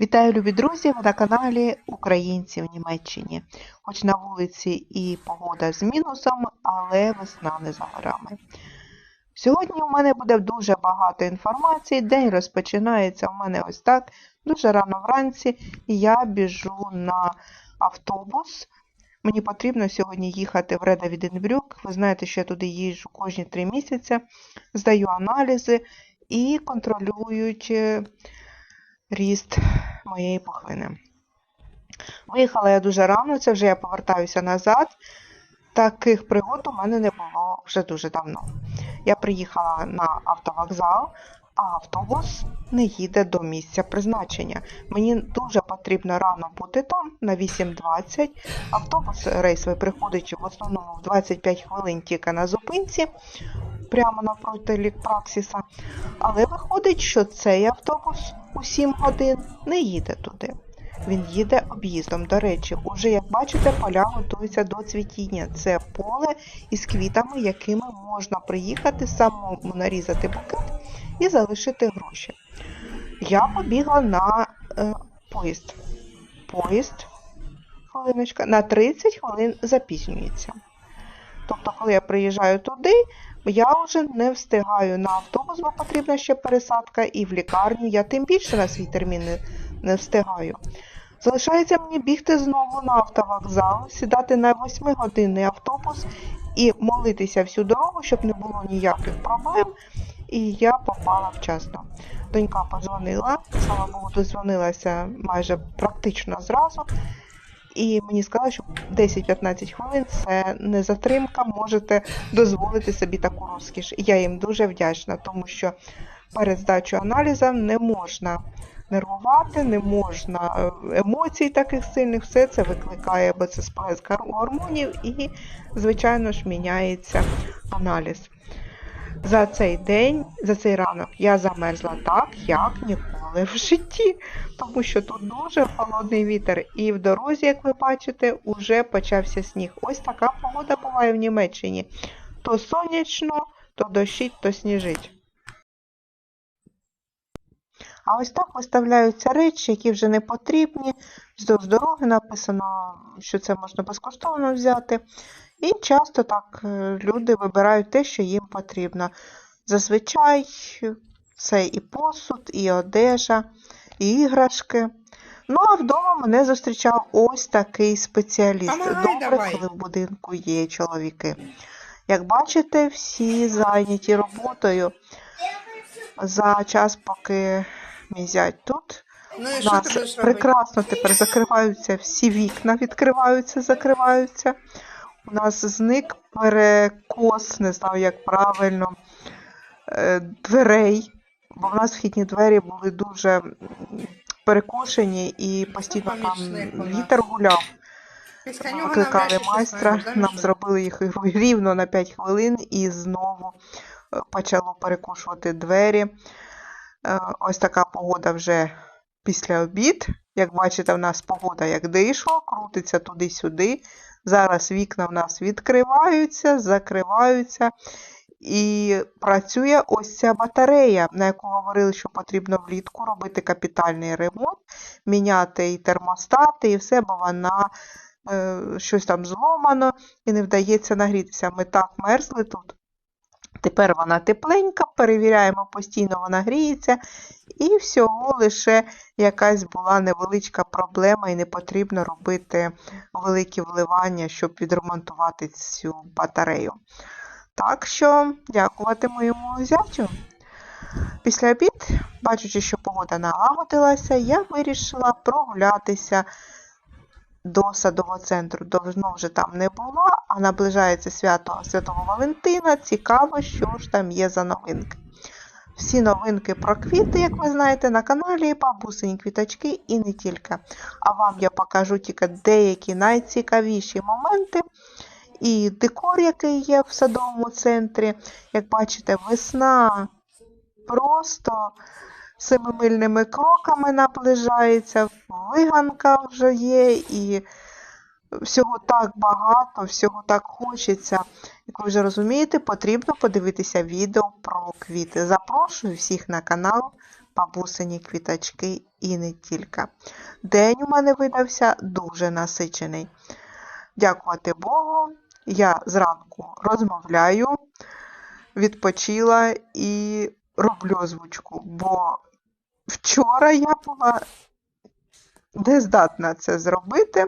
Вітаю, любі друзі! Ви на каналі Українці в Німеччині. Хоч на вулиці і погода з мінусом, але весна не за горами. Сьогодні у мене буде дуже багато інформації. День розпочинається у мене ось так, дуже рано вранці, я біжу на автобус. Мені потрібно сьогодні їхати в Реда Віденбрюк. Ви знаєте, що я туди їжджу кожні три місяці, здаю аналізи і контролюють е, ріст моєї пухлини. Виїхала я дуже рано, це вже я повертаюся назад. Таких пригод у мене не було вже дуже давно. Я приїхала на автовокзал, а автобус не їде до місця призначення. Мені дуже потрібно рано бути там на 8.20. Автобус рейсовий приходить в основному в 25 хвилин тільки на зупинці, прямо навпроти лікпраксіса. Але виходить, що цей автобус у 7 годин не їде туди. Він їде об'їздом. До речі, уже, як бачите, поля готуються до цвітіння. Це поле із квітами, якими можна приїхати, самому нарізати букет і залишити гроші. Я побігла на е, поїзд. Поїзд, хвилиночка, на 30 хвилин запізнюється. Тобто, коли я приїжджаю туди, я вже не встигаю на автобус, бо потрібна ще пересадка, і в лікарню я тим більше на свій термін не, не встигаю. Залишається мені бігти знову на автовокзал, сідати на 8-годинний автобус і молитися всю дорогу, щоб не було ніяких проблем. І я попала вчасно. Донька подзвонила, слава Богу, дозвонилася майже практично зразу. І мені сказали, що 10-15 хвилин це не затримка, можете дозволити собі таку розкіш. І я їм дуже вдячна, тому що перед здачею аналізу не можна нервувати, не можна е, емоцій таких сильних, все це викликає бо це сплеск гормонів і, звичайно ж, міняється аналіз. За цей день, за цей ранок я замерзла так, як ніколи в житті, тому що тут дуже холодний вітер, і в дорозі, як ви бачите, уже почався сніг. Ось така погода буває в Німеччині. То сонячно, то дощить, то сніжить. А ось так виставляються речі, які вже не потрібні. Вздовж дороги написано, що це можна безкоштовно взяти. І часто так е, люди вибирають те, що їм потрібно. Зазвичай це і посуд, і одежа, і іграшки. Ну, а вдома мене зустрічав ось такий спеціаліст. Помагай Добре, давай. коли в будинку є чоловіки. Як бачите, всі зайняті роботою за час, поки мій зять тут. Ну і У що нас будеш робити? прекрасно тепер закриваються всі вікна, відкриваються, закриваються. У нас зник перекос, не знаю, як правильно, е, дверей, бо в нас вхідні двері були дуже перекошені і постійно там помічник у нас. вітер гуляв. Після нього Викликали навряд чи майстра, щось нам зробили їх рівно на 5 хвилин і знову е, почало перекошувати двері. Е, Ось така погода вже після обід. Як бачите, в нас погода як дишло, крутиться туди-сюди. Зараз вікна в нас відкриваються, закриваються. І працює ось ця батарея, на яку говорили, що потрібно влітку робити капітальний ремонт, міняти і термостати, і все, бо вона е, щось там зломано і не вдається нагрітися. Ми так мерзли тут. Тепер вона тепленька, перевіряємо постійно, вона гріється, і всього лише якась була невеличка проблема, і не потрібно робити великі вливання, щоб відремонтувати цю батарею. Так що, дякувати моєму зятю. Після обід, бачачи, що погода налагодилася, я вирішила прогулятися до садового центру. Давно вже там не була, а наближається свято Святого Валентина. Цікаво, що ж там є за новинки. Всі новинки про квіти, як ви знаєте, на каналі Бабусині квіточки і не тільки. А вам я покажу тільки деякі найцікавіші моменти і декор, який є в садовому центрі. Як бачите, весна просто семимильними кроками наближається, виганка вже є, і всього так багато, всього так хочеться. Як ви вже розумієте, потрібно подивитися відео про квіти. Запрошую всіх на канал бабусині квіточки і не тільки. День у мене видався дуже насичений. Дякувати Богу, я зранку розмовляю, відпочила і роблю озвучку, бо вчора я була не здатна це зробити.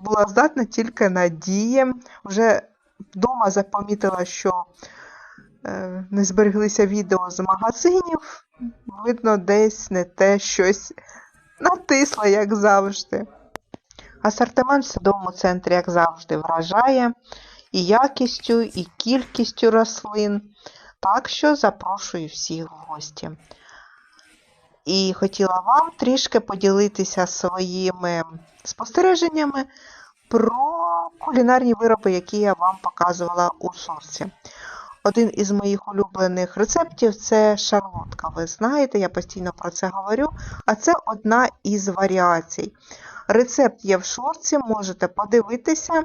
Була здатна тільки на дії. Вже вдома запомітила, що е, не збереглися відео з магазинів. Видно, десь не те щось натисла, як завжди. Асортимент в садовому центрі, як завжди, вражає і якістю, і кількістю рослин. Так що запрошую всіх в гості. І хотіла вам трішки поділитися своїми спостереженнями про кулінарні вироби, які я вам показувала у сорці. Один із моїх улюблених рецептів це шарлотка. Ви знаєте, я постійно про це говорю, а це одна із варіацій. Рецепт є в шорці, можете подивитися.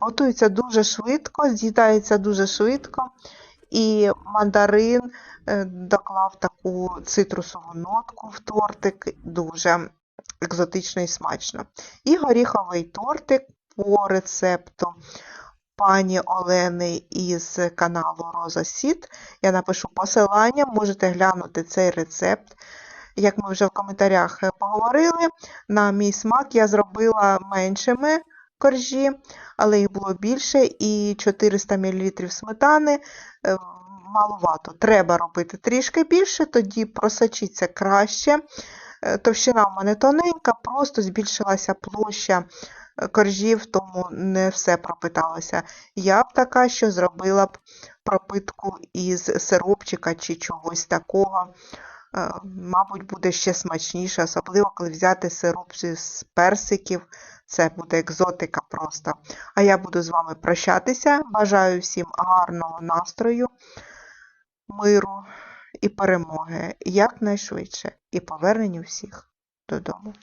Готується дуже швидко, з'їдається дуже швидко. І мандарин е, доклав таку цитрусову нотку в тортик, дуже екзотично і смачно. І горіховий тортик по рецепту пані Олени із каналу Роза Сіт. Я напишу посилання, можете глянути цей рецепт. Як ми вже в коментарях е, поговорили, на мій смак я зробила меншими коржі, але їх було більше, і 400 мл сметани е, маловато. Треба робити трішки більше, тоді просочиться краще. Е, Товщина в мене тоненька, просто збільшилася площа коржів, тому не все пропиталося. Я б така, що зробила б пропитку із сиропчика чи чогось такого. Е, Мабуть, буде ще смачніше, особливо коли взяти сироп з персиків. Це буде екзотика просто. А я буду з вами прощатися. Бажаю всім гарного настрою, миру і перемоги якнайшвидше, і повернення всіх додому.